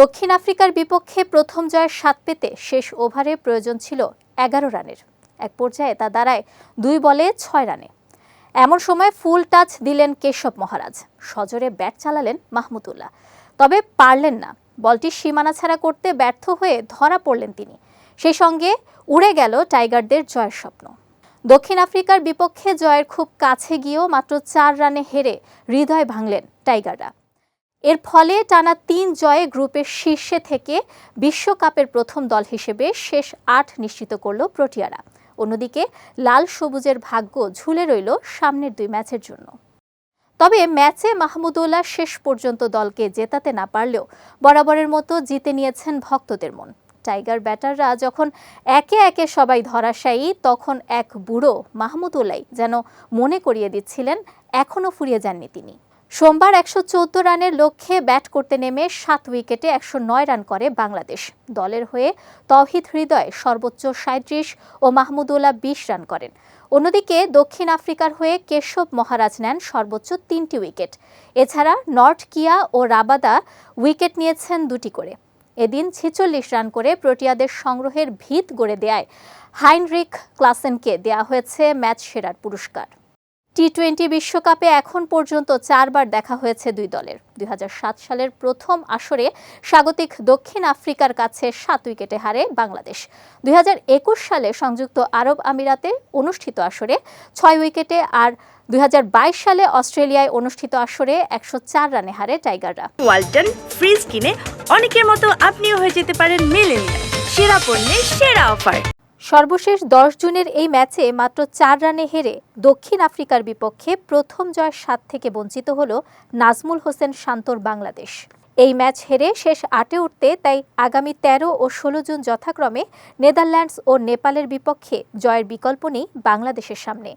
দক্ষিণ আফ্রিকার বিপক্ষে প্রথম জয়ের স্বাদ পেতে শেষ ওভারে প্রয়োজন ছিল এগারো রানের। এক পর্যায়ে তা দাঁড়ায় দুই বলে ছয় রানে। এমন সময় ফুল টাচ দিলেন কেশব মহারাজ। সজোরে ব্যাট চালালেন মাহমুদুল্লাহ তবে পারলেন না। বলটি সীমানা ছাড়া করতে ব্যর্থ হয়ে ধরা পড়লেন তিনি। সেই সঙ্গে উড়ে গেল টাইগারদের জয়ের স্বপ্ন। দক্ষিণ আফ্রিকার বিপক্ষে জয়ের খুব কাছে গিয়েও মাত্র চার রানে হেরে হৃদয় ভাঙলেন টাইগাররা। এর ফলে টানা তিন জয়ে গ্রুপের শীর্ষে থেকে বিশ্বকাপের প্রথম দল হিসেবে শেষ আট নিশ্চিত করল প্রোটিয়ারা। অন্যদিকে লাল সবুজের ভাগ্য ঝুলে রইল সামনের দুই ম্যাচের জন্য। তবে ম্যাচে মাহমুদুল্লাহ শেষ পর্যন্ত দলকে জেতাতে না পারলেও বরাবরের মতো জিতে নিয়েছেন ভক্তদের মন। টাইগার ব্যাটাররা যখন একে একে সবাই ধরাশায়ী, তখন এক বুড়ো মাহমুদুল্লাহ যেন মনে করিয়ে দিচ্ছিলেন, এখনও ফুরিয়ে যাননি তিনি। সোমবার একশো চোদ্দ রানের লক্ষ্যে ব্যাট করতে নেমে সাত উইকেটে একশো নয় রান করে বাংলাদেশ। দলের হয়ে তৌহিদ হৃদয় সর্বোচ্চ সাঁত্রিশ ও মাহমুদুল্লাহ বিশ রান করেন। অন্যদিকে দক্ষিণ আফ্রিকার হয়ে কেশব মহারাজ নেন সর্বোচ্চ তিনটি উইকেট। এছাড়া নর্থ কিয়া ও রাবাদা উইকেট নিয়েছেন দুটি করে। এদিন ছেচল্লিশ রান করে প্রোটিয়াদের সংগ্রহের ভিত গড়ে দেয় হাইনরিক ক্লাসেনকে দেয়া হয়েছে ম্যাচ সেরার পুরস্কার। টি টোয়েন্টি বিশ্বকাপে এখন পর্যন্ত চারবার দেখা হয়েছে দুই দলের। দু হাজার সাত সালের প্রথম আসরে স্বাগতিক দক্ষিণ আফ্রিকার কাছে সাত উইকেটে হারে বাংলাদেশ। দু হাজার একুশ সালে সংযুক্ত আরব আমিরাতে অনুষ্ঠিত আসরে ছয় উইকেটে আর দুই হাজার বাইশ সালে অস্ট্রেলিয়ায় অনুষ্ঠিত আসরে একশো চার রানে হারে টাইগাররা। ওয়ালটন ফ্রিজ কিনে অনেকের মতো আপনিও হয়ে যেতে পারেন মিলেনিয়াল। সেরা পণ্যের সেরা অফার। সর্বশেষ দশ জুনের এই ম্যাচে মাত্র চার রানে হেরে দক্ষিণ আফ্রিকার বিপক্ষে প্রথম জয়ের স্বাদ থেকে বঞ্চিত হল নাজমুল হোসেন শান্তর বাংলাদেশ। এই ম্যাচ হেরে শেষ আটে উঠতে তাই আগামী ১৩ ও ১৬ জুন যথাক্রমে নেদারল্যান্ডস ও নেপালের বিপক্ষে জয়ের বিকল্প নেই বাংলাদেশের সামনে।